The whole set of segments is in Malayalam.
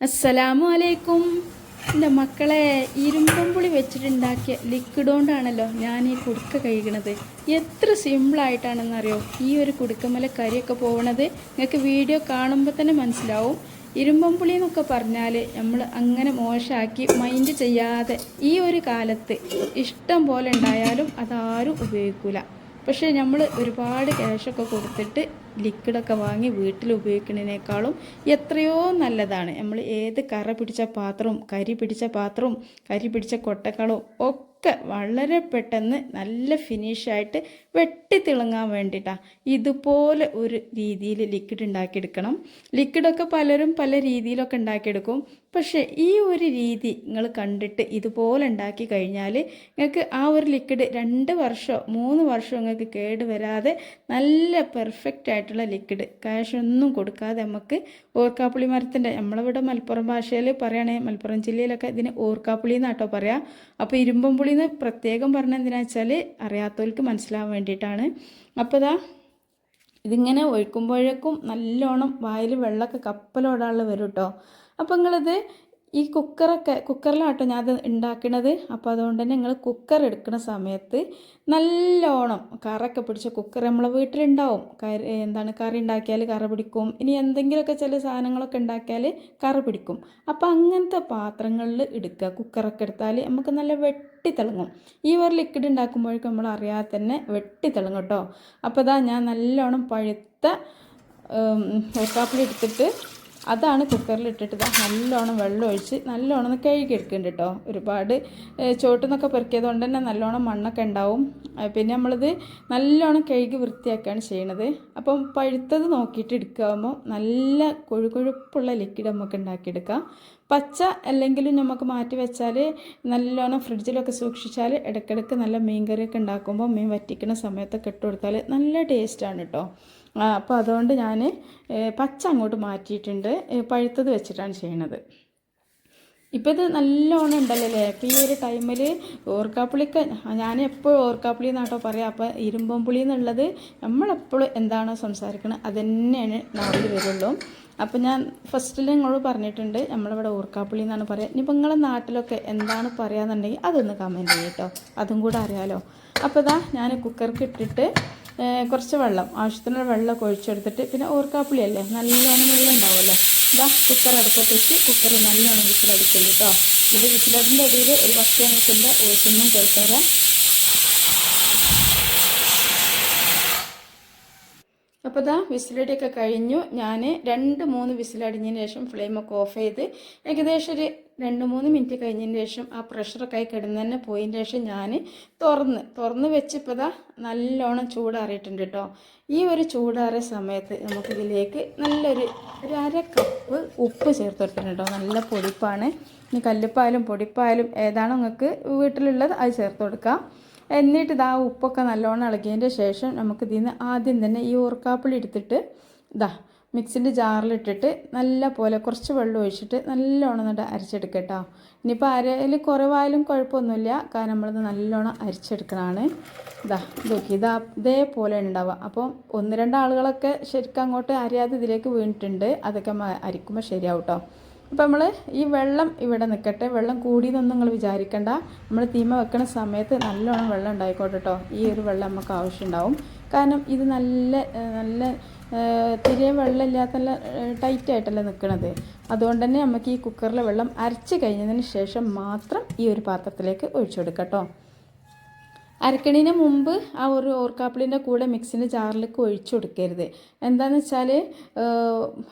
അസ്സലാമു അലൈക്കും എന്റെ മക്കളെ ഇരുമ്പുളി വെച്ചിട്ടുണ്ടാക്കിയ ലിക്വിഡ് കൊണ്ടാണല്ലോ ഞാൻ ഈ കുടുക്ക കഴിക്കണത് എത്ര സിമ്പിളായിട്ടാണെന്നറിയോ ഈ ഒരു കുടുക്കമല കറിയൊക്കെ പോകണത് നിങ്ങൾക്ക് വീഡിയോ കാണുമ്പോൾ തന്നെ മനസ്സിലാവും. ഇരുമ്പമ്പുളി എന്നൊക്കെ പറഞ്ഞാൽ നമ്മൾ അങ്ങനെ മോശമാക്കി മൈൻഡ് ചെയ്യാതെ ഈ ഒരു കാലത്ത് ഇഷ്ടം പോലെ ഉണ്ടായാലും അതാരും ഉപയോഗിക്കില്ല പക്ഷേ നമ്മൾ ഒരുപാട് ക്യാഷൊക്കെ കൊടുത്തിട്ട് ലിക്വിഡൊക്കെ വാങ്ങി വീട്ടിൽ ഉപയോഗിക്കുന്നതിനേക്കാളും എത്രയോ നല്ലതാണ്. നമ്മൾ ഏത് കറ പിടിച്ച പാത്രവും കരി പിടിച്ച പാത്രവും കരി പിടിച്ച കൊട്ടക്കളവും ഒക്കെ വളരെ പെട്ടെന്ന് നല്ല ഫിനിഷായിട്ട് വെട്ടിത്തിളങ്ങാൻ വേണ്ടിയിട്ടാണ് ഇതുപോലെ ഒരു രീതിയിൽ ലിക്വിഡ് ഉണ്ടാക്കിയെടുക്കണം. ലിക്വിഡൊക്കെ പലരും പല രീതിയിലൊക്കെ ഉണ്ടാക്കിയെടുക്കും. പക്ഷേ ഈ ഒരു രീതി നിങ്ങൾ കണ്ടിട്ട് ഇതുപോലെ ഉണ്ടാക്കി കഴിഞ്ഞാൽ നിങ്ങൾക്ക് ആ ഒരു ലിക്വിഡ് രണ്ട് വർഷമോ മൂന്ന് വർഷമോ നിങ്ങൾക്ക് കേട് വരാതെ നല്ല പെർഫെക്റ്റ് ആയിട്ടുള്ള ലിക്വിഡ് ക്യാഷ് ഒന്നും കൊടുക്കാതെ നമുക്ക് ഓർക്കാപ്പുളി മരത്തിന്റെ നമ്മളിവിടെ മലപ്പുറം ഭാഷയിൽ പറയുകയാണെങ്കിൽ മലപ്പുറം ജില്ലയിലൊക്കെ ഇതിന് ഓർക്കാപ്പുളി എന്നാട്ടോ പറയാം. അപ്പോൾ ഇരുമ്പമ്പുളി എന്ന് പ്രത്യേകം പറഞ്ഞ എന്തിനാ വെച്ചാൽ അറിയാത്തവർക്ക് മനസ്സിലാവാൻ വേണ്ടിയിട്ടാണ്. അപ്പോൾ ഇതാ ഇതിങ്ങനെ ഒഴിക്കുമ്പോഴേക്കും നല്ലോണം വായിൽ വെള്ളമൊക്കെ കപ്പലോടാനുള്ള വരും കേട്ടോ അപ്പോൾ നിങ്ങളിത് ഈ കുക്കറൊക്കെ കുക്കറിലാട്ടോ ഞാൻ ഉണ്ടാക്കണത് അപ്പോൾ അതുകൊണ്ട് തന്നെ നിങ്ങൾ കുക്കർ എടുക്കുന്ന സമയത്ത് നല്ലോണം കറൊക്കെ പിടിച്ച കുക്കർ നമ്മളെ വീട്ടിലുണ്ടാവും. കറി എന്താണ് കറി ഉണ്ടാക്കിയാൽ കറ പിടിക്കും. ഇനി എന്തെങ്കിലുമൊക്കെ ചില സാധനങ്ങളൊക്കെ ഉണ്ടാക്കിയാൽ കറ പിടിക്കും. അപ്പോൾ അങ്ങനത്തെ പാത്രങ്ങളിൽ എടുക്കുക കുക്കറൊക്കെ എടുത്താൽ നമുക്ക് നല്ല വെട്ടി തിളങ്ങും. ഈ ഒരു ലിക്വിഡ് ഉണ്ടാക്കുമ്പോഴേക്കും നമ്മൾ അറിയാതെ തന്നെ വെട്ടി തിളങ്ങും കേട്ടോ അപ്പോൾ ഇതാ ഞാൻ നല്ലോണം പഴുത്ത ഓക്കാപ്പിളി എടുത്തിട്ട് അതാണ് കുക്കറിൽ ഇട്ടിട്ട് നല്ലോണം വെള്ളം ഒഴിച്ച് നല്ലോണം ഒന്ന് കഴുകിയെടുക്കുന്നുണ്ട് കേട്ടോ ഒരുപാട് ചോട്ടുന്നൊക്കെ പെറുക്കിയത് കൊണ്ട് തന്നെ നല്ലോണം മണ്ണൊക്കെ ഉണ്ടാവും. പിന്നെ നമ്മളിത് നല്ലോണം കഴുകി വൃത്തിയാക്കുകയാണ് ചെയ്യണത്. അപ്പം പഴുത്തത് നോക്കിയിട്ട് എടുക്കുമ്പോൾ നല്ല കൊഴുകൊഴുപ്പുള്ള ലിക്വിഡ് നമുക്ക് ഉണ്ടാക്കിയെടുക്കാം. പച്ച അല്ലെങ്കിലും നമുക്ക് മാറ്റി വെച്ചാൽ നല്ലോണം ഫ്രിഡ്ജിലൊക്കെ സൂക്ഷിച്ചാൽ ഇടയ്ക്കിടയ്ക്ക് നല്ല മീൻ കറിയൊക്കെ ഉണ്ടാക്കുമ്പോൾ മീൻ വറ്റിക്കുന്ന സമയത്തൊക്കെ ഇട്ട് കൊടുത്താൽ നല്ല ടേസ്റ്റാണ് കേട്ടോ അപ്പോൾ അതുകൊണ്ട് ഞാൻ പച്ച അങ്ങോട്ട് മാറ്റിയിട്ടുണ്ട്. പഴുത്തത് വെച്ചിട്ടാണ് ചെയ്യണത്. ഇപ്പോൾ ഇത് നല്ലോണം ഉണ്ടല്ലോ അല്ലേ അപ്പോൾ ഈ ഒരു ടൈമിൽ ഓർക്കാപ്പുളിക്ക് ഞാൻ എപ്പോഴും ഓർക്കാപ്പുളി എന്നാട്ടോ പറയാം. അപ്പോൾ ഇരുമ്പമ്പുളി എന്നുള്ളത് നമ്മളെപ്പോഴും എന്താണോ സംസാരിക്കുന്നത് അത് തന്നെയാണ് നാവിൽ വരുള്ളൂ. അപ്പോൾ ഞാൻ ഫസ്റ്റിൽ നിങ്ങളോട് പറഞ്ഞിട്ടുണ്ട് നമ്മളിവിടെ ഓർക്കാപ്പുളി എന്നാണ് പറയുക ഇനിയിപ്പോൾ നിങ്ങളുടെ നാട്ടിലൊക്കെ എന്താണ് പറയാന്നുണ്ടെങ്കിൽ അതൊന്ന് കമന്റ് ചെയ്യും കേട്ടോ അതും കൂടെ അറിയാമല്ലോ അപ്പോൾ ഇതാ ഞാൻ കുക്കർക്ക് ഇട്ടിട്ട് കുറച്ച് വെള്ളം ആവശ്യത്തിനുള്ള വെള്ളമൊക്കെ ഒഴിച്ചെടുത്തിട്ട് പിന്നെ ഓർക്കാപ്പുളി അല്ലേ നല്ലോണം വെള്ളം ഉണ്ടാവുമല്ലോ. ഇതാ കുക്കർ അടുപ്പത്തേക്ക് കുക്കർ നല്ലോണം വിസിലടിക്കുന്നു കേട്ടോ ഇത് വിസിലടിന്റെ ഇടയിൽ ഒരു പത്ത് മിനിറ്റിന്റെ ഒഴിച്ചൊന്നും കേൾക്കാതെ അപ്പോൾ ഇതാ വിസിലടിയൊക്കെ കഴിഞ്ഞു. ഞാൻ രണ്ട് മൂന്ന് വിസിലടിഞ്ഞതിന് ശേഷം ഫ്ലെയിമൊക്കെ ഓഫ് ചെയ്ത് ഏകദേശം ഒരു രണ്ട് മൂന്ന് മിനിറ്റ് കഴിഞ്ഞതിന് ശേഷം ആ പ്രഷറൊക്കെ ആയി കിടന്ന് പോയതിന് ശേഷം ഞാൻ തുറന്ന് തുറന്ന് വെച്ചപ്പോൾ ഇതാ നല്ലോണം ചൂടാറിയിട്ടുണ്ട് കേട്ടോ ഈ ഒരു ചൂടാറിയ സമയത്ത് നമുക്കിതിലേക്ക് നല്ലൊരു ഒരു അര കപ്പ് ഉപ്പ് ചേർത്ത് കൊടുത്തിട്ടുണ്ട് കേട്ടോ നല്ല പൊടിപ്പാണ്. ഇനി കല്ലുപ്പായാലും പൊടിപ്പായാലും ഏതാണോ നിങ്ങൾക്ക് വീട്ടിലുള്ളത് അത് ചേർത്ത് കൊടുക്കാം. എന്നിട്ട് ഇതാ ഉപ്പൊക്കെ നല്ലോണം ഇളകിയതിന്റെ ശേഷം നമുക്ക് ഇതിൽ നിന്ന് ആദ്യം തന്നെ ഈ ഓർക്കാപ്പിളി എടുത്തിട്ട് ഇതാ മിക്സിന്റെ ജാറിലിട്ടിട്ട് നല്ല പോലെ കുറച്ച് വെള്ളം ഒഴിച്ചിട്ട് നല്ലോണം എന്നിട്ട് അരച്ചെടുക്കട്ടോ ഇനിയിപ്പോൾ അരയിൽ കുറവായാലും കുഴപ്പമൊന്നുമില്ല. കാരണം നമ്മളിത് നല്ലോണം അരച്ചെടുക്കണതാണ്. ഇതാ നോക്കി ഇതാ ഇതേപോലെ ഉണ്ടാവുക. അപ്പോൾ ഒന്ന് രണ്ട് ആളുകളൊക്കെ ശരിക്കും അങ്ങോട്ട് അരയാതെ ഇതിലേക്ക് വീണിട്ടുണ്ട്. അതൊക്കെ അരിക്കുമ്പോൾ ശരിയാവും കേട്ടോ അപ്പോൾ നമ്മൾ ഈ വെള്ളം ഇവിടെ നിൽക്കട്ടെ വെള്ളം കൂടിയതൊന്നും നിങ്ങൾ വിചാരിക്കേണ്ട. നമ്മൾ തീമ വെക്കുന്ന സമയത്ത് നല്ലോണം വെള്ളം ഉണ്ടായിക്കോട്ടെ കേട്ടോ ഈ ഒരു വെള്ളം നമുക്ക് ആവശ്യമുണ്ടാവും കാരണം ഇത് നല്ല നല്ല തിരെ വെള്ളമില്ലാത്ത നല്ല ടൈറ്റായിട്ടല്ല നിൽക്കുന്നത് അതുകൊണ്ട് തന്നെ നമുക്ക് ഈ കുക്കറിലെ വെള്ളം അരച്ച് കഴിഞ്ഞതിന് ശേഷം മാത്രം ഈ ഒരു പാത്രത്തിലേക്ക് ഒഴിച്ചു കൊടുക്കാം കേട്ടോ അരക്കണീന് മുമ്പ് ആ ഒരു ഓർക്കാപ്പിളിന്റെ കൂടെ മിക്സിന്റെ ജാറിലേക്ക് ഒഴിച്ചു കൊടുക്കരുത്. എന്താണെന്ന് വെച്ചാൽ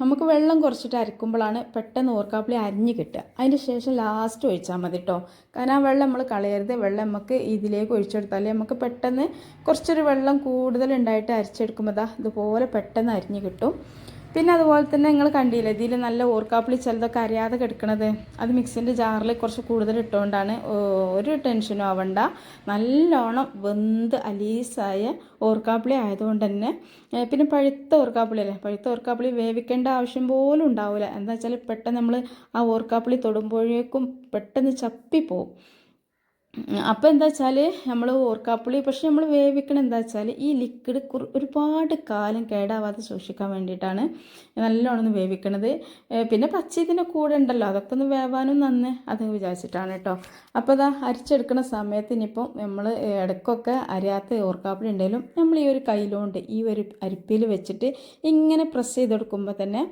നമുക്ക് വെള്ളം കുറച്ചിട്ട് അരക്കുമ്പോഴാണ് പെട്ടെന്ന് ഓർക്കാപ്പിളി അരിഞ്ഞ് കിട്ടുക. അതിന് ശേഷം ലാസ്റ്റ് ഒഴിച്ചാൽ മതി കേട്ടോ കാരണം ആ വെള്ളം നമ്മൾ കളയരുത്. വെള്ളം നമുക്ക് ഇതിലേക്ക് ഒഴിച്ചെടുത്താൽ നമുക്ക് പെട്ടെന്ന് കുറച്ചൊരു വെള്ളം കൂടുതലുണ്ടായിട്ട് അരിച്ചെടുക്കുമ്പോൾ ഇതുപോലെ പെട്ടെന്ന് അരിഞ്ഞ് കിട്ടും. പിന്നെ അതുപോലെ തന്നെ നിങ്ങൾ കണ്ടില്ലേ ഇതിൽ നല്ല ഓർക്കാപ്പിളി ചിലതൊക്കെ അറിയാതെ കിടക്കണത്? അത് മിക്സിന്റെ ജാറിൽ കുറച്ച് കൂടുതൽ ഇട്ടുകൊണ്ടാണ്. ഒരു ടെൻഷനും ആവണ്ട. നല്ലോണം വെന്ത് അലീസായ ഓർക്കാപ്പിളി ആയതുകൊണ്ട് തന്നെ പിന്നെ പഴുത്ത ഓർക്കാപ്പിളി അല്ലേ? പഴുത്ത ഓർക്കാപ്പിളി വേവിക്കേണ്ട ആവശ്യം പോലും ഉണ്ടാവില്ല. എന്താ വെച്ചാൽ പെട്ടെന്ന് നമ്മൾ ആ ഓർക്കാപ്പിളി തൊടുമ്പോഴേക്കും പെട്ടെന്ന് ചപ്പിപ്പോവും. അപ്പോൾ എന്താ വെച്ചാൽ നമ്മൾ ഓർക്കാപ്പുളി പക്ഷെ നമ്മൾ വേവിക്കണം എന്താ വെച്ചാൽ ഈ ലിക്വിഡ് ഒരുപാട് കാലം കേടാവാതെ സൂക്ഷിക്കാൻ വേണ്ടിയിട്ടാണ് നല്ലോണം വേവിക്കണത്. പിന്നെ പച്ച ഇതിന്റെ കൂടെ ഉണ്ടല്ലോ അതൊക്കെ ഒന്ന് വേവാനും നന്ന് അത് വിചാരിച്ചിട്ടാണ് കേട്ടോ അപ്പോൾ അതാ അരിച്ചെടുക്കുന്ന സമയത്ത് ഇനിയിപ്പം നമ്മൾ ഇടയ്ക്കൊക്കെ അരിയാത്ത ഓർക്കാപ്പുളി ഉണ്ടെങ്കിലും നമ്മൾ ഈ ഒരു കയ്യിലുകൊണ്ട് ഈ ഒരു അരിപ്പിയിൽ വെച്ചിട്ട് ഇങ്ങനെ പ്രസ് ചെയ്ത് കൊടുക്കുമ്പോൾ തന്നെ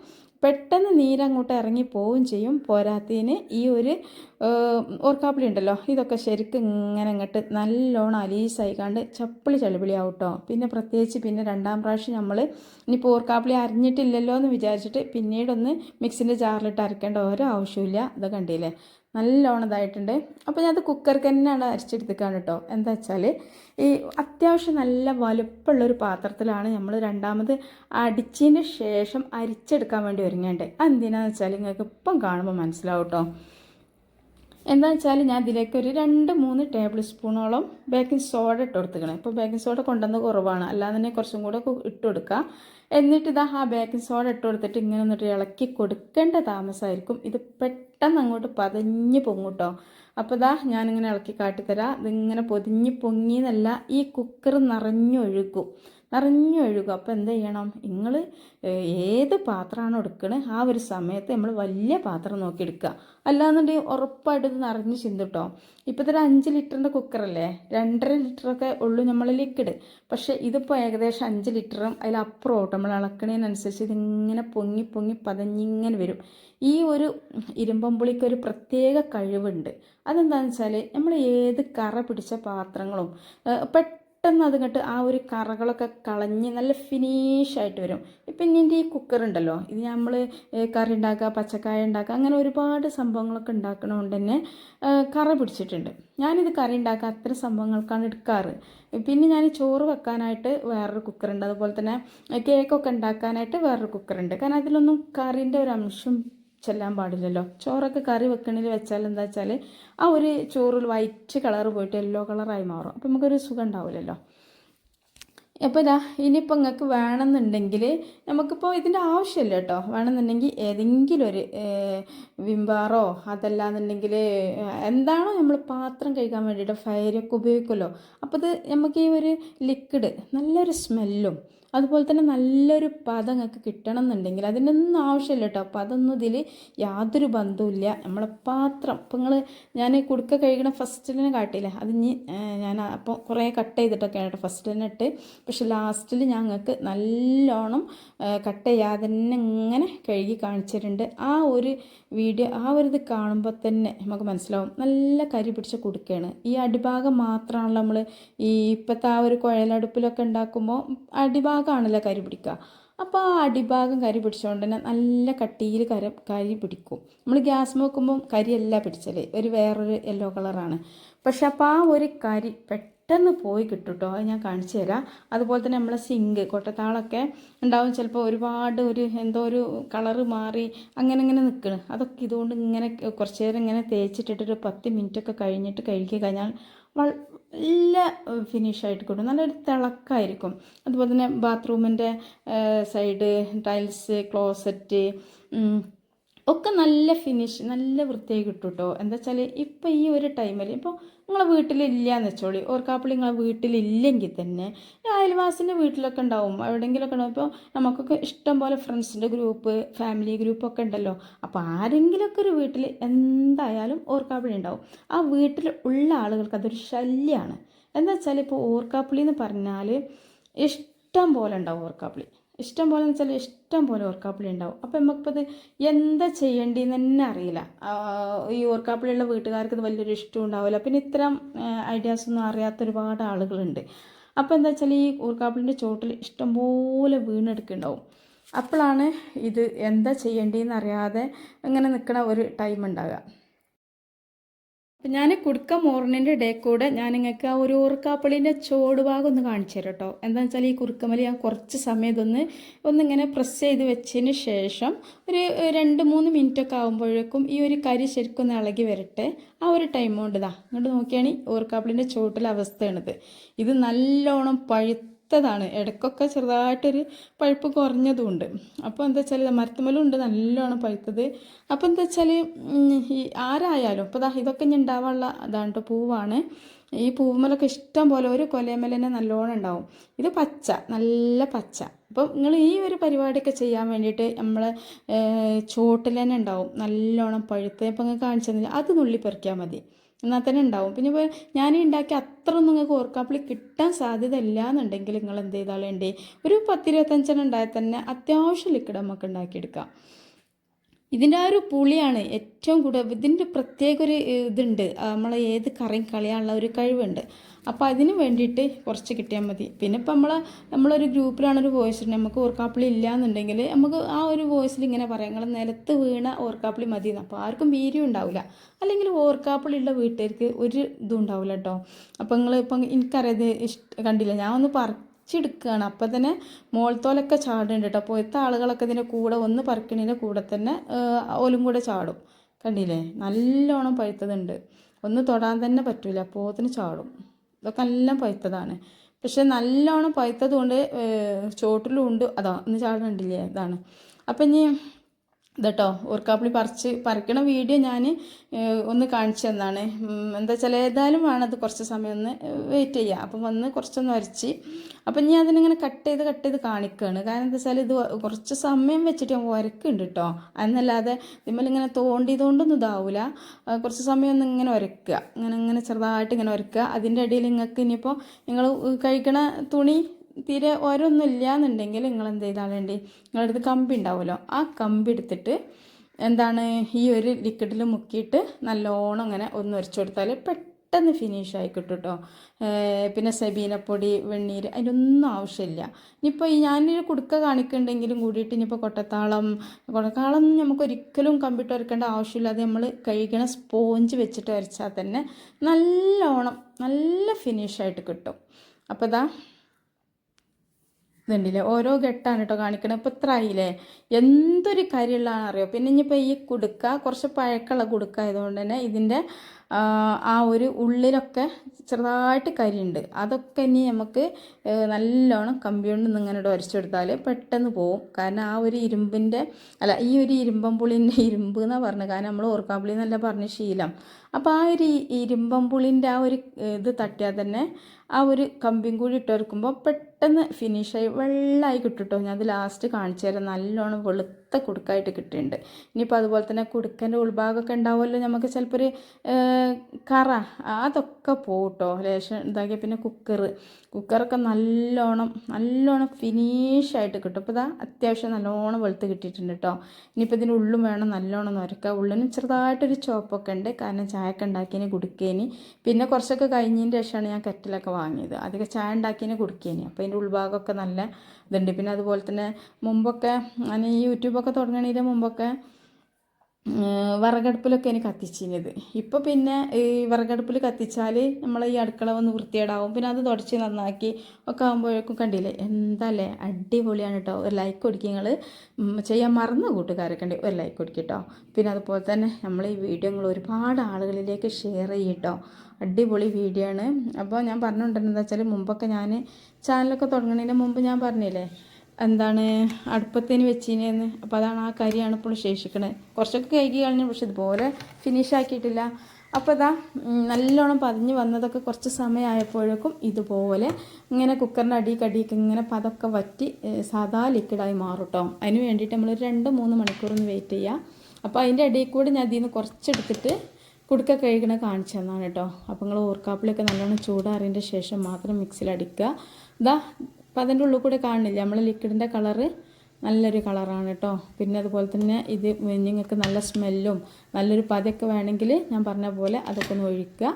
പെട്ടെന്ന് നീരങ്ങോട്ട് ഇറങ്ങി പോവുകയും ചെയ്യും. പോരാത്തതിന് ഈ ഒരു ഓർക്കാപ്പിളി ഉണ്ടല്ലോ. ഇതൊക്കെ ശരിക്കും ഇങ്ങനെ അങ്ങോട്ട് നല്ലോണം അലീസായി കണ്ട് ചപ്പിളി ചളിപിളിയാവും കേട്ടോ പിന്നെ പ്രത്യേകിച്ച് പിന്നെ രണ്ടാം പ്രാവശ്യം നമ്മൾ ഇനിയിപ്പോൾ ഓർക്കാപ്പിളി അരിഞ്ഞിട്ടില്ലല്ലോ എന്ന് വിചാരിച്ചിട്ട് പിന്നീടൊന്ന് മിക്സിന്റെ ജാറിലിട്ട് അരക്കേണ്ട ഓരോ ആവശ്യമില്ല ഇത് കണ്ടില്ലേ? നല്ലോണം ഇതായിട്ടുണ്ട്. അപ്പോൾ ഞാനത് കുക്കർക്ക് തന്നെയാണ് അരിച്ചെടുത്തേക്കാണ് കേട്ടോ. എന്താ വെച്ചാൽ ഈ അത്യാവശ്യം നല്ല വലുപ്പമുള്ളൊരു പാത്രത്തിലാണ് നമ്മൾ രണ്ടാമത് അടിച്ചതിന് ശേഷം അരിച്ചെടുക്കാൻ വേണ്ടി ഒരുങ്ങേണ്ടത്. അതെന്തിനാന്ന് വെച്ചാൽ നിങ്ങൾക്ക് ഇപ്പം കാണുമ്പോൾ മനസ്സിലാവും കേട്ടോ. എന്താ വെച്ചാൽ ഞാൻ ഇതിലേക്ക് ഒരു രണ്ട് മൂന്ന് ടേബിൾ സ്പൂണോളം ബേക്കിംഗ് സോഡ ഇട്ട് കൊടുത്തുക്കണം ഇപ്പോൾ ബേക്കിംഗ് സോഡ കൊണ്ടുവന്ന് കുറവാണ്. അല്ലാതെ തന്നെ കുറച്ചും കൂടെ ഇട്ട് കൊടുക്കുക എന്നിട്ട് ഇതാ ആ ബേക്കിംഗ് സോഡ ഇട്ട് കൊടുത്തിട്ട് ഇങ്ങനെ ഒന്നിട്ട് ഇളക്കി കൊടുക്കേണ്ട താമസമായിരിക്കും ഇത് പെട്ടെന്ന് അങ്ങോട്ട് പതഞ്ഞ് പൊങ്ങൂട്ടോ അപ്പോൾ ഇതാ ഞാനിങ്ങനെ ഇളക്കി കാട്ടിത്തരാം. ഇതിങ്ങനെ പൊതിഞ്ഞ് പൊങ്ങിയെന്നല്ല ഈ കുക്കർ നിറഞ്ഞൊഴുകും. നിറഞ്ഞൊഴുകും അപ്പോൾ എന്ത് ചെയ്യണം? നിങ്ങൾ ഏത് പാത്രമാണ് എടുക്കുന്നത് ആ ഒരു സമയത്ത് നമ്മൾ വലിയ പാത്രം നോക്കി എടുക്കുക. അല്ലാന്നുണ്ടെങ്കിൽ ഉറപ്പായിട്ട് ഇത് നിറഞ്ഞ് ചിന്തിട്ടോ. ഇപ്പോൾ ഇതൊരു അഞ്ച് ലിറ്ററിന്റെ കുക്കറല്ലേ രണ്ടര ലിറ്ററൊക്കെ ഉള്ളൂ നമ്മൾ ലിക്വിഡ് പക്ഷേ ഇതിപ്പോൾ ഏകദേശം അഞ്ച് ലിറ്ററും അതിലപ്പുറം നമ്മൾ ഇളക്കണതിനനുസരിച്ച് ഇതിങ്ങനെ പൊങ്ങി പൊങ്ങി പതഞ്ഞിങ്ങനെ വരും. ഈ ഒരു ഇരുമ്പമ്പുളിക്ക് ഒരു പ്രത്യേക കഴിവുണ്ട്. അതെന്താണെന്ന് വെച്ചാൽ നമ്മൾ ഏത് കറ പിടിച്ച പാത്രങ്ങളും ഏഹ്, പെട്ടെന്ന് അത് ആ ഒരു കറകളൊക്കെ കളഞ്ഞ് നല്ല ഫിനിഷായിട്ട് വരും. ഇപ്പം ഇതിന്റെ ഈ കുക്കർ ഉണ്ടല്ലോ ഇത് നമ്മൾ കറി ഉണ്ടാക്കുക പച്ചക്കായ ഉണ്ടാക്കുക അങ്ങനെ ഒരുപാട് സംഭവങ്ങളൊക്കെ ഉണ്ടാക്കണതുകൊണ്ട് തന്നെ കറ പിടിച്ചിട്ടുണ്ട്. ഞാനിത് കറി ഉണ്ടാക്കുക അത്തരം സംഭവങ്ങൾക്കാണ് എടുക്കാറ്. പിന്നെ ഞാൻ ചോറ് വെക്കാനായിട്ട് വേറൊരു കുക്കറുണ്ട് അതുപോലെ തന്നെ കേക്കൊക്കെ ഉണ്ടാക്കാനായിട്ട് വേറൊരു കുക്കറുണ്ട് കാരണം അതിലൊന്നും കറിന്റെ ഒരു അംശം ചെല്ലാൻ പാടില്ലല്ലോ. ചോറൊക്കെ കറി വെക്കണതിൽ വെച്ചാൽ എന്താ വെച്ചാൽ ആ ഒരു ചോറിൽ വൈറ്റ് കളർ പോയിട്ട് യെല്ലോ കളറായി മാറും. അപ്പം നമുക്കൊരു സുഖം ഉണ്ടാവില്ലല്ലോ. അപ്പോൾ ഇതാ ഇനിയിപ്പോൾ നിങ്ങൾക്ക് വേണമെന്നുണ്ടെങ്കിൽ നമുക്കിപ്പോൾ ഇതിന്റെ ആവശ്യമില്ല കേട്ടോ. വേണമെന്നുണ്ടെങ്കിൽ ഏതെങ്കിലും ഒരു വിംബാറോ അതല്ലാന്നുണ്ടെങ്കിൽ എന്താണോ നമ്മൾ പാത്രം കഴിക്കാൻ വേണ്ടിയിട്ട് ഫയറൊക്കെ ഉപയോഗിക്കുമല്ലോ. അപ്പോൾ ഇത് നമുക്ക് ഈ ഒരു ലിക്വിഡ് നല്ലൊരു സ്മെല്ലും അതുപോലെ തന്നെ നല്ലൊരു പദം നിങ്ങൾക്ക് കിട്ടണം എന്നുണ്ടെങ്കിൽ അതിനൊന്നും ആവശ്യമില്ല കേട്ടോ. അപ്പോൾ അതൊന്നും ഇതിൽ യാതൊരു ബന്ധവുമില്ല. നമ്മളെ പാത്രം ഇപ്പം നിങ്ങൾ ഞാൻ കുടുക്ക കഴുകണ തന്നെ കാട്ടില്ല അത് ഇനി ഞാൻ അപ്പോൾ കുറേ കട്ട് ചെയ്തിട്ടൊക്കെയാണ് കേട്ടോ ഫസ്റ്റ് തന്നെ ഇട്ട്. പക്ഷെ ലാസ്റ്റിൽ ഞങ്ങൾക്ക് നല്ലോണം കട്ട് ചെയ്യാതെ തന്നെ ഇങ്ങനെ കഴുകി കാണിച്ചിട്ടുണ്ട്. ആ ഒരു വീഡിയോ ആ ഒരു ഇത് കാണുമ്പോൾ തന്നെ നമുക്ക് മനസ്സിലാവും. നല്ല കരി പിടിച്ച കുടുക്കയാണ്. ഈ അടിഭാഗം മാത്രമാണല്ലോ നമ്മൾ ഈ ഇപ്പോഴത്തെ ആ ഒരു കുഴലടുപ്പിലൊക്കെ ഉണ്ടാക്കുമ്പോൾ അടിഭാഗമാണല്ലോ കരി പിടിക്കുക. അപ്പോൾ ആ അടിഭാഗം കരി പിടിച്ചുകൊണ്ട് തന്നെ നല്ല കട്ടിയിൽ കര കരി പിടിക്കും. നമ്മൾ ഗ്യാസ് നോക്കുമ്പം കരിയല്ല പിടിച്ചത് ഒരു വേറൊരു യെല്ലോ കളറാണ്. പക്ഷെ അപ്പോൾ ആ ഒരു കരി പെട്ടെന്ന് പോയി കിട്ടുട്ടോ. ഞാൻ കാണിച്ചു തരാം. അതുപോലെ തന്നെ നമ്മളെ സിങ്ക് കൊട്ടത്താളൊക്കെ ഉണ്ടാവും. ചിലപ്പോൾ ഒരുപാട് ഒരു എന്തോ ഒരു കളറ് മാറി അങ്ങനെ അങ്ങനെ നിൽക്കണം. അതൊക്കെ ഇതുകൊണ്ട് ഇങ്ങനെ കുറച്ച് നേരം ഇങ്ങനെ തേച്ചിട്ടിട്ട് ഒരു പത്ത് മിനിറ്റൊക്കെ കഴിഞ്ഞിട്ട് കഴുകി കഴിഞ്ഞാൽ നല്ല ഫിനിഷായിട്ട് കിട്ടും നല്ലൊരു തിളക്കമായിരിക്കും അതുപോലെ തന്നെ ബാത്റൂമിന്റെ സൈഡ് ടൈൽസ് ക്ലോസറ്റ് ഒക്കെ നല്ല ഫിനിഷ് നല്ല വൃത്തിയായി കിട്ടും കേട്ടോ എന്താ വെച്ചാൽ ഇപ്പം ഈ ഒരു ടൈമിൽ ഇപ്പോൾ നിങ്ങളെ വീട്ടിലില്ല എന്ന് വെച്ചോളി. ഓർക്കാപ്പിളി നിങ്ങളെ വീട്ടിലില്ലെങ്കിൽ തന്നെ അയൽവാസിന്റെ വീട്ടിലൊക്കെ ഉണ്ടാവും. എവിടെയെങ്കിലുമൊക്കെ ഉണ്ടാവും. ഇപ്പോൾ നമുക്കൊക്കെ ഇഷ്ടം പോലെ ഫ്രണ്ട്സിന്റെ ഗ്രൂപ്പ് ഫാമിലി ഗ്രൂപ്പൊക്കെ ഉണ്ടല്ലോ. അപ്പോൾ ആരെങ്കിലുമൊക്കെ ഒരു വീട്ടിൽ എന്തായാലും ഓർക്കാപ്പിളി ഉണ്ടാവും. ആ വീട്ടിൽ ഉള്ള ആളുകൾക്ക് അതൊരു ശല്യമാണ് എന്താ വെച്ചാൽ ഇപ്പോൾ ഓർക്കാപ്പിളി എന്ന് പറഞ്ഞാൽ ഇഷ്ടം പോലെ ഉണ്ടാവും ഓർക്കാപ്പിളി. ഇഷ്ടം പോലെ എന്ന് വെച്ചാൽ ഇഷ്ടം പോലെ ഓർക്കാപ്പിളി ഉണ്ടാവും. അപ്പം നമുക്കിപ്പോൾ ഇത് എന്താ ചെയ്യേണ്ടതെന്ന് തന്നെ അറിയില്ല. ഈ ഓർക്കാപ്പിളിയുള്ള വീട്ടുകാർക്ക് ഇത് വലിയൊരു ഇഷ്ടം ഉണ്ടാവില്ല. പിന്നെ ഇത്തരം ഐഡിയാസ് ഒന്നും അറിയാത്ത ഒരുപാട് ആളുകളുണ്ട്. അപ്പോൾ എന്താ വെച്ചാൽ ഈ ഓർക്കാപ്പിളിന്റെ ചോട്ടിൽ ഇഷ്ടംപോലെ വീണെടുക്കുന്നുണ്ടാവും. അപ്പോഴാണ് ഇത് എന്താ ചെയ്യേണ്ടതെന്ന് അറിയാതെ ഇങ്ങനെ നിൽക്കുന്ന ഒരു ടൈം ഉണ്ടാകുക അപ്പം ഞാൻ കുടുക്ക മോർണിന്റെ ഡേ കൂടെ ഞാൻ നിങ്ങൾക്ക് ആ ഒരു ഓർക്കാപ്പളിന്റെ ചോട് ഭാഗം ഒന്ന് കാണിച്ചു തരാം കേട്ടോ എന്താണെന്ന് വെച്ചാൽ ഈ കുറുക്കമലി ഞാൻ കുറച്ച് സമയം ഇതൊന്ന് ഒന്നിങ്ങനെ പ്രസ് ചെയ്ത് വെച്ചതിന് ശേഷം ഒരു രണ്ട് മൂന്ന് മിനിറ്റൊക്കെ ആകുമ്പോഴേക്കും ഈ ഒരു കരി ശരിക്കും ഒന്ന് ഇളകി വരട്ടെ. ആ ഒരു ടൈം കൊണ്ട് ഇതാ ഇങ്ങോട്ട് നോക്കിയാണ് ഈ ഓർക്കാപ്പിളിന്റെ ചോട്ടിലെ അവസ്ഥയാണിത്. ഇത് നല്ലോണം പഴുത്ത പഴുത്തതാണ് ഇടയ്ക്കൊക്കെ ചെറുതായിട്ടൊരു പഴുപ്പ് കുറഞ്ഞതുമുണ്ട് അപ്പോൾ എന്താ വെച്ചാൽ മരത്തുമലുണ്ട് നല്ലോണം പഴുത്തത്. അപ്പോൾ എന്താ വെച്ചാൽ ഈ ആരായാലും ഇപ്പോൾ ഇതൊക്കെ ഇനി ഉണ്ടാവാനുള്ള അതാണ് പൂവാണ്. ഈ പൂവുമലൊക്കെ ഇഷ്ടം പോലെ ഒരു കൊലയമലനെ നല്ലോണം ഉണ്ടാവും. ഇത് പച്ച നല്ല പച്ച. അപ്പം നിങ്ങൾ ഈ ഒരു പരിപാടിയൊക്കെ ചെയ്യാൻ വേണ്ടിയിട്ട് നമ്മൾ ചോട്ടിൽ തന്നെ ഉണ്ടാവും. നല്ലോണം പഴുത്ത് ഇപ്പം നിങ്ങൾ കാണിച്ചു തന്നില്ല. അത് നുള്ളി മതി. എന്നാൽ തന്നെ ഉണ്ടാവും. പിന്നെ ഇപ്പോൾ ഞാൻ ഉണ്ടാക്കി അത്ര നിങ്ങൾക്ക് ഓർക്കാപ്പിളി കിട്ടാൻ സാധ്യത ഇല്ല എന്നുണ്ടെങ്കിൽ നിങ്ങൾ എന്ത് ചെയ്താളുണ്ടേ ഒരു പത്തിരുപത്തഞ്ചെണ്ണം ഉണ്ടായാൽ തന്നെ അത്യാവശ്യം ലിക്വിഡ് നമുക്ക് ഉണ്ടാക്കിയെടുക്കാം. ഇതിന്റെ ആ ഒരു പുളിയാണ് ഏറ്റവും കൂടുതൽ ഇതിന്റെ പ്രത്യേക ഒരു ഇതുണ്ട്. നമ്മളെ ഏത് കറിയും കളിയാനുള്ള ഒരു കഴിവുണ്ട്. അപ്പോൾ അതിന് വേണ്ടിയിട്ട് കുറച്ച് കിട്ടിയാൽ മതി. പിന്നെ ഇപ്പം നമ്മളെ നമ്മളൊരു ഗ്രൂപ്പിലാണ് ഒരു വോയിസ് ഉണ്ട് നമുക്ക് ഓർക്കാപ്പിളി ഇല്ല എന്നുണ്ടെങ്കിൽ നമുക്ക് ആ ഒരു വോയിസിൽ ഇങ്ങനെ പറയാം. നിങ്ങൾ നിലത്ത് വീണ ഓർക്കാപ്പിളി മതി അപ്പോൾ ആർക്കും വീര്യം ഉണ്ടാവില്ല. അല്ലെങ്കിൽ ഓർക്കാപ്പിളി ഉള്ള വീട്ടുകാർക്ക് ഒരു ഇതും ഉണ്ടാവില്ല കേട്ടോ. അപ്പോൾ നിങ്ങൾ ഇപ്പം എനിക്കറിയത് ഇഷ്ട കണ്ടില്ല? ഞാൻ ഒന്ന് പറ പറിച്ചെടുക്കുകയാണ് അപ്പം തന്നെ മോൾത്തോലൊക്കെ ചാടുന്നുണ്ട് കേട്ടോ പോയത്തെ ആളുകളൊക്കെ ഇതിന്റെ കൂടെ ഒന്ന് പറിക്കണതിന്റെ കൂടെ തന്നെ ഓലും കൂടെ ചാടും. കണ്ടില്ലേ? നല്ലോണം പഴുത്തതുണ്ട്. ഒന്ന് തൊടാൻ തന്നെ പറ്റില്ല അപ്പോത്തിന് ചാടും. ഇതൊക്കെ എല്ലാം പഴുത്തതാണ്. പക്ഷെ നല്ലോണം പഴുത്തത് കൊണ്ട് ചോട്ടിലും ഉണ്ട്. അതാ ഒന്ന് ചാടുന്നുണ്ടില്ലേ ഇതാണ്. അപ്പം ഇനി ഇതട്ടോ. ഓർക്കാപ്പിളി പറിച്ച് പറിക്കണ വീഡിയോ ഞാൻ ഒന്ന് കാണിച്ചു തന്നാണ്. എന്താ വെച്ചാൽ ഏതായാലും വേണം അത് കുറച്ച് സമയം ഒന്ന് വെയിറ്റ് ചെയ്യുക അപ്പം വന്ന് കുറച്ചൊന്ന് വരച്ച്. അപ്പം ഞാൻ അതിനിങ്ങനെ കട്ട് ചെയ്ത് കട്ട് ചെയ്ത് കാണിക്കുകയാണ് കാരണം എന്താ വെച്ചാൽ ഇത് കുറച്ച് സമയം വെച്ചിട്ട് ഞാൻ ഉരക്കുന്നുണ്ട് കേട്ടോ എന്നല്ലാതെ ഇങ്ങനെ തോണ്ടിയതുകൊണ്ടൊന്നും ഇതാവില്ല കുറച്ച് സമയം ഒന്ന് ഇങ്ങനെ ഉരക്കുക ഇങ്ങനെ ഇങ്ങനെ ചെറുതായിട്ട് ഇങ്ങനെ ഉരക്കുക അതിന്റെ ഇടയിൽ നിങ്ങൾക്ക് ഇനിയിപ്പോൾ നിങ്ങൾ കഴിക്കണ തുണി തീരെ ഓരോന്നും ഇല്ല എന്നുണ്ടെങ്കിൽ നിങ്ങൾ എന്ത് ചെയ്താൽ വേണ്ടി? നിങ്ങളടുത്ത് കമ്പി ഉണ്ടാവുമല്ലോ. ആ കമ്പി എടുത്തിട്ട് എന്താണ് ഈ ഒരു ലിക്വിഡിൽ മുക്കിയിട്ട് നല്ലോണം അങ്ങനെ ഒന്ന് ഉരച്ചു കൊടുത്താൽ പെട്ടെന്ന് ഫിനിഷ് ആയി കിട്ടും കേട്ടോ. പിന്നെ സബീനപ്പൊടി വെണ്ണീര് അതിനൊന്നും ആവശ്യമില്ല. ഇനിയിപ്പോൾ ഈ ഞാനൊരു കുടുക്ക കാണിക്കുന്നുണ്ടെങ്കിലും കൂടിയിട്ട് ഇനിയിപ്പോൾ കൊട്ടത്താളം കൊട്ടത്താളം നമുക്ക് ഒരിക്കലും കമ്പിട്ട് ഉരക്കേണ്ട ആവശ്യമില്ല. അത് നമ്മൾ കഴുകണ സ്പോഞ്ച് വെച്ചിട്ട് ഉരച്ചാൽ തന്നെ നല്ലോണം നല്ല ഫിനിഷായിട്ട് കിട്ടും. അപ്പോൾ ഇതാ ഇതുണ്ടല്ലേ? ഓരോ ഘട്ടമാണ് കേട്ടോ കാണിക്കണത്. ഇപ്പോൾ ഇത്ര ആയില്ലേ? എന്തൊരു കരിയുള്ളതാണ് അറിയോ? പിന്നെ ഇനിയിപ്പോൾ ഈ കുടുക്ക കുറച്ച് പഴക്കമുള്ള കുടുക്ക ആയതുകൊണ്ട് തന്നെ ഇതിന്റെ ആ ഒരു ഉള്ളിലൊക്കെ ചെറുതായിട്ട് കരിയുണ്ട്. അതൊക്കെ ഇനി നമുക്ക് നല്ലോണം കമ്പി കൊണ്ട് ഇങ്ങനെ ഉരച്ചെടുത്താൽ പെട്ടെന്ന് പോവും. കാരണം ആ ഒരു ഇരുമ്പിന്റെ അല്ല ഈ ഒരു ഇരുമ്പം പുളിന്റെ ഇരുമ്പ് എന്നാണ് പറഞ്ഞത്? കാരണം നമ്മൾ ഓർക്കാമ്പുളി എന്നല്ല പറഞ്ഞ ശീലം. അപ്പോൾ ആ ഒരു ഇരുമ്പം പുളിന്റെ ആ ഒരു ഇത് തട്ടിയാൽ തന്നെ ആ ഒരു കമ്പിയും കൂടി ഇട്ടുവരക്കുമ്പോൾ പെട്ടെന്ന് ഫിനിഷായി വെള്ളമായി കിട്ടും കേട്ടോ ഞാൻ അത് ലാസ്റ്റ് കാണിച്ചു തരാം. നല്ലോണം വെളുത്ത കുടുക്കായിട്ട് കിട്ടിയിട്ടുണ്ട്. ഇനിയിപ്പോൾ അതുപോലെ തന്നെ കുടുക്കന്റെ ഉൾഭാഗമൊക്കെ ഉണ്ടാവുമല്ലോ നമുക്ക് ചിലപ്പോൾ ഒരു കറ അതൊക്കെ പോട്ടോ ലേശം ഇതാക്കിയ പിന്നെ കുക്കർ കുക്കറൊക്കെ നല്ലോണം നല്ലോണം ഫിനിഷായിട്ട് കിട്ടും. അപ്പോൾ ഇതാ അത്യാവശ്യം നല്ലോണം വെളുത്ത് കിട്ടിയിട്ടുണ്ട് കേട്ടോ ഇനിയിപ്പോൾ ഇതിന്റെ ഉള്ളും വേണം നല്ലോണം നൊരക്കുക ഉള്ളിന് ചെറുതായിട്ടൊരു ചോപ്പൊക്കെ ഉണ്ട്. കാരണം ചായയൊക്കെ ഉണ്ടാക്കിയതിന് കുടിക്കേനി. പിന്നെ കുറച്ചൊക്കെ കഴിഞ്ഞതിന് ശേഷമാണ് ഞാൻ കെറ്റിലൊക്കെ വാങ്ങിയത്. അധികം ചായ ഉണ്ടാക്കിയതിന് കുടിക്കേന്. അപ്പോൾ അതിന്റെ ഉൾഭാഗമൊക്കെ നല്ല ഇതുണ്ട്. പിന്നെ അതുപോലെ തന്നെ മുമ്പൊക്കെ ഞാൻ ഈ യൂട്യൂബൊക്കെ തുടങ്ങണതിന്റെ മുമ്പൊക്കെ വിറകടുപ്പിലൊക്കെ എനിക്ക് കത്തിച്ചിരുന്നത്. ഇപ്പോൾ പിന്നെ ഈ വിറകടുപ്പിൽ കത്തിച്ചാൽ നമ്മൾ ഈ അടുക്കള ഒന്ന് വൃത്തിയേടാവും പിന്നെ അത് തുടച്ച് നന്നാക്കി ഒക്കെ ആകുമ്പോഴേക്കും കണ്ടില്ലേ? എന്താല്ലേ? അടിപൊളിയാണ് കേട്ടോ ഒരു ലൈക്ക് കൊടുക്കുക നിങ്ങൾ ചെയ്യാൻ മറന്ന കൂട്ടുകാരൊക്കെ ഉണ്ട്. ഒരു ലൈക്ക് കൊടുക്കുക കേട്ടോ പിന്നെ അതുപോലെ തന്നെ നമ്മൾ ഈ വീഡിയോ നിങ്ങൾ ഒരുപാട് ആളുകളിലേക്ക് ഷെയർ ചെയ്യും കേട്ടോ അടിപൊളി വീഡിയോ ആണ്. അപ്പോൾ ഞാൻ പറഞ്ഞുകൊണ്ടിരുന്നത് വെച്ചാൽ മുമ്പൊക്കെ ഞാൻ ചാനലൊക്കെ തുടങ്ങുന്നതിന് മുമ്പ് ഞാൻ പറഞ്ഞില്ലേ? എന്താണ് അടുപ്പത്തിന് വെച്ചിനെന്ന്. അപ്പോൾ അതാണ് ആ കരിയാണ് ഇപ്പോൾ ശേഷിക്കണത് കുറച്ചൊക്കെ കഴുകി കളഞ്ഞു പക്ഷെ ഇതുപോലെ ഫിനിഷ് ആക്കിയിട്ടില്ല. അപ്പോൾ ഇതാ നല്ലോണം പതിഞ്ഞ് വന്നതൊക്കെ കുറച്ച് സമയമായപ്പോഴേക്കും ഇതുപോലെ ഇങ്ങനെ കുക്കറിന്റെ അടി കടിയൊക്കെ ഇങ്ങനെ പതൊക്കെ വറ്റി സാധാ ലിക്വിഡായി മാറും അതിന് വേണ്ടിയിട്ട് നമ്മൾ രണ്ട് മൂന്ന് മണിക്കൂറൊന്ന് വെയിറ്റ് ചെയ്യുക അപ്പോൾ അതിന്റെ അടിയിൽ കൂടെ ഞാൻ അതിൽ നിന്ന് കുറച്ചെടുത്തിട്ട് കുടുക്ക കഴുകണ കാണിച്ചു തന്നാണ് കേട്ടോ അപ്പോൾ നിങ്ങൾ ഓർക്കാപ്പിളിയൊക്കെ നല്ലോണം ചൂടാറിയതിന്റെ ശേഷം മാത്രം മിക്സിയിൽ അടിക്കുക. ഇതാ അപ്പം അതിന്റെ ഉള്ളിൽ കൂടെ കാണുന്നില്ല നമ്മൾ ലിക്വിഡിന്റെ കളറ് നല്ലൊരു കളറാണ് കേട്ടോ പിന്നെ അതുപോലെ തന്നെ ഇത് നിങ്ങൾക്ക് നല്ല സ്മെല്ലും നല്ലൊരു പതയൊക്കെ വേണമെങ്കിൽ ഞാൻ പറഞ്ഞ പോലെ അതൊക്കെ ഒന്ന് ഒഴിക്കുക.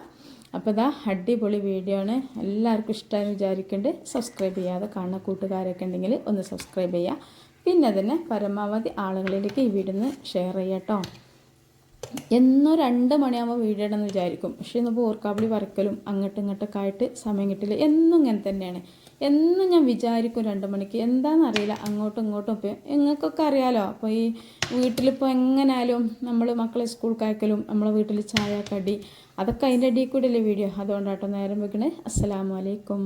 അപ്പോൾ ഇതാ അടിപൊളി വീഡിയോ ആണ്. എല്ലാവർക്കും ഇഷ്ടമായി വിചാരിക്കേണ്ടത് സബ്സ്ക്രൈബ് ചെയ്യാതെ കാണുന്ന കൂട്ടുകാരൊക്കെ ഉണ്ടെങ്കിൽ ഒന്ന് സബ്സ്ക്രൈബ് ചെയ്യുക. പിന്നെ തന്നെ പരമാവധി ആളുകളിലേക്ക് ഈ വീഡിയോ ഷെയർ ചെയ്യാം കേട്ടോ എന്നോ രണ്ട് മണിയാകുമ്പോൾ വീഡിയോ വിചാരിക്കും. പക്ഷേ ഇന്ന് ഓർക്കാപ്പിളി വരക്കലും അങ്ങോട്ടും ഇങ്ങോട്ടൊക്കെ ആയിട്ട് സമയം കിട്ടില്ല. എന്നും ഇങ്ങനെ തന്നെയാണ്. എന്നും ഞാൻ വിചാരിക്കും രണ്ട് മണിക്ക്. എന്താണെന്നറിയില്ല അങ്ങോട്ടും ഇങ്ങോട്ടും ഇപ്പോൾ നിങ്ങൾക്കൊക്കെ അറിയാലോ. അപ്പോൾ ഈ വീട്ടിലിപ്പോൾ എങ്ങനെയാലും നമ്മൾ മക്കളെ സ്കൂൾ കയക്കലും നമ്മളെ വീട്ടിൽ ചായ കടി അതൊക്കെ അതിന്റെ അടിയിൽ കൂടെ അല്ലേ വീഡിയോ. അതുകൊണ്ടാട്ടോ നേരം വെക്കണേ. അസ്സലാമലൈക്കും